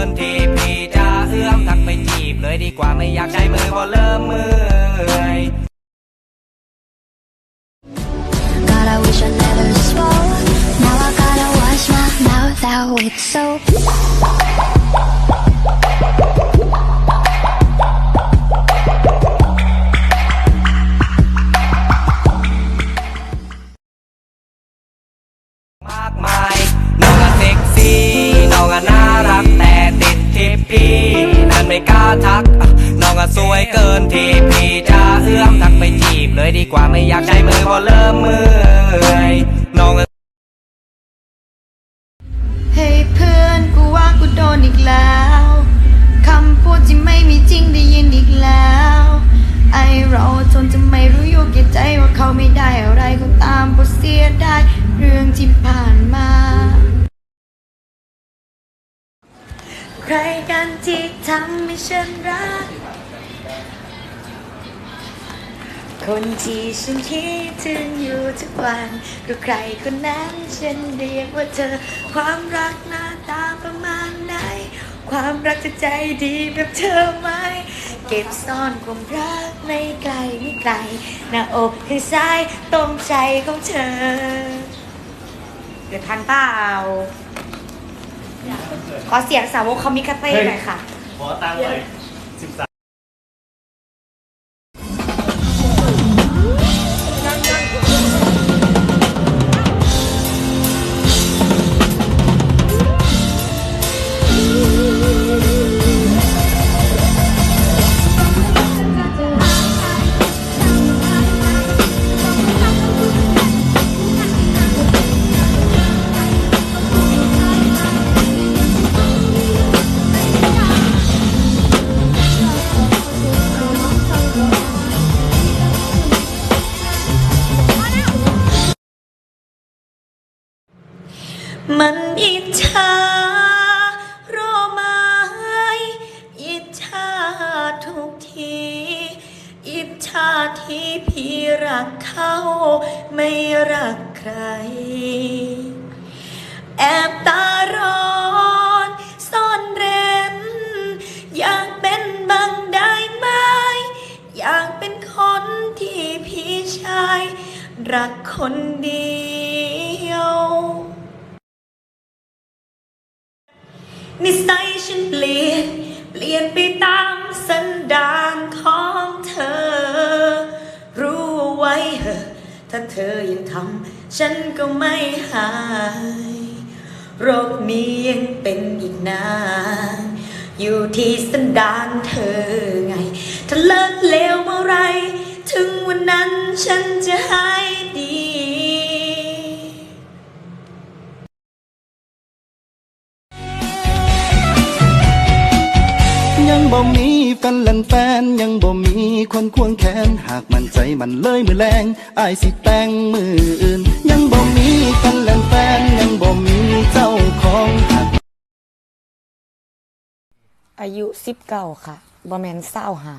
สวยเกินที่พี่จะเอื้อมทักไปจีบเลยดีกว่าไม่อยากใช้มือเพอเริ่มเมื่อย God, I wish I never spoke. Now I gotta wash my mouth out with soap. ไม่กล้าทัก น้องอะสวยเกินที่พี่จะเอื้อมทักไปจีบเลยดีกว่าไม่อยากใช้มือพอเริ่มเมื่อยน้องอะเฮ้ยเพื่อนกูว่ากูโดนอีกแล้ว คำพูดที่ไม่มีจริงได้ยินอีกแล้ว รกันที่ทำให้ฉันรัก คนที่ฉันคิดถึงอยู่ทุกวันคือใครคนนั้นฉันเรียกว่าเธอ ความรักหน้าตาประมาณไหน ความรักจะใจดีแบบเธอไหม เก็บซ่อนความรักไม่ไกลไม่ไกลหน้าอกข้างซ้ายตรงใจของเธอเดี๋ยวทันเปล่า ขอเสียงสาวกคอมิคาเฟ่หน่อยค่ะ ขอตังค์เลยสิบสาม มันอิจฉาโรไม้อิจฉาทุกที อิจฉาที่พี่รักเขาไม่รักใคร แอบตาร้อนซ่อนเร้น อยากเป็นบางได้ไหม อยากเป็นคนที่พี่ชาย รักคนเดียว นิสัยฉันเปลี่ยน เปลี่ยนไปตามสันดานของเธอ รู้เอาไว้เหอะถ้าเธอยังทำฉันก็ไม่หาย โรคนี้ยังเป็นอีกนานอยู่ที่สันดานเธอไง ถ้าเลิกเลวเมื่อไร ถึงวันนั้นฉันจะหาย บ่มีแฟนลันแฟนยังบ่มีคนควงแขน หากมันใจมันเลยมือแรงอายสิแต่งมืออื่น ยังบ่มีแฟนลันแฟนยังบ่มีเจ้าของหากอายุสิบเก้าค่ะบ่แมนเศร้าหา